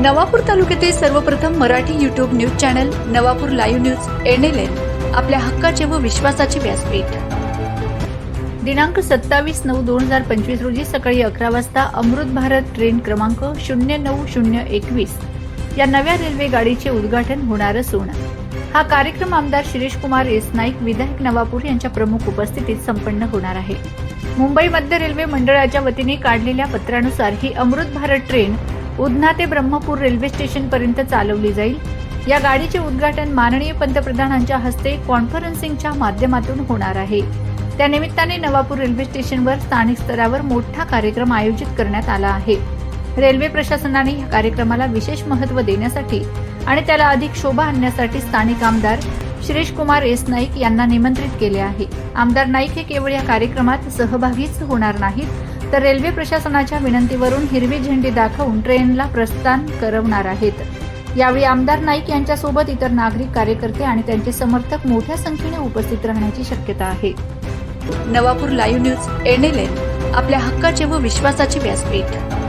नवापूर तालुक्यातील सर्वप्रथम Marathi YouTube news channel Navapur live news NLN आपल्या हक्काचे व विश्वासाचे व्यासपीठ. दिनांक सत्तावीस नऊ दोन हजार पंचवीस रोजी सकाळी अकरा वाजता अमृत भारत ट्रेन क्रमांक शून्य नऊ शून्य एकवीस या नव्या रेल्वे गाडीचे उद्घाटन होणार असून हा कार्यक्रम आमदार शिरीष कुमार एस नाईक विधायक नवापूर यांच्या प्रमुख उपस्थितीत संपन्न होणार आहे. मुंबई मध्य रेल्वे मंडळाच्या वतीने काढलेल्या पत्रानुसार ही अमृत भारत ट्रेन उधना ते ब्रह्मपूर रेल्वे स्टेशन पर्यंत चालवली जाईल. या गाडीचे उद्घाटन माननीय पंतप्रधानांच्या हस्ते कॉन्फरन्सिंगच्या माध्यमातून होणार आहे. त्यानिमित्ताने नवापूर रेल्वे स्टेशनवर स्थानिक स्तरावर मोठा कार्यक्रम आयोजित करण्यात आला आहे. रेल्वे प्रशासनाने या कार्यक्रमाला विशेष महत्त्व देण्यासाठी आणि त्याला अधिक शोभा आणण्यासाठी स्थानिक आमदार शिरीष कुमार एस नाईक यांना निमंत्रित केले आहे. आमदार नाईक हे केवळ या कार्यक्रमात सहभागीच होणार नाहीत तर रेल्वे प्रशासनाच्या विनंतीवरून हिरवी झेंडी दाखवून ट्रेनला प्रस्थान करवणार आहेत. यावेळी आमदार नाईक यांच्यासोबत इतर नागरिक कार्यकर्ते आणि त्यांचे समर्थक मोठ्या संख्येने उपस्थित राहण्याची शक्यता आहे. नवापूर लाईव्ह न्यूज एनएलएन आपल्या हक्काचे व विश्वासाचे व्यासपीठ.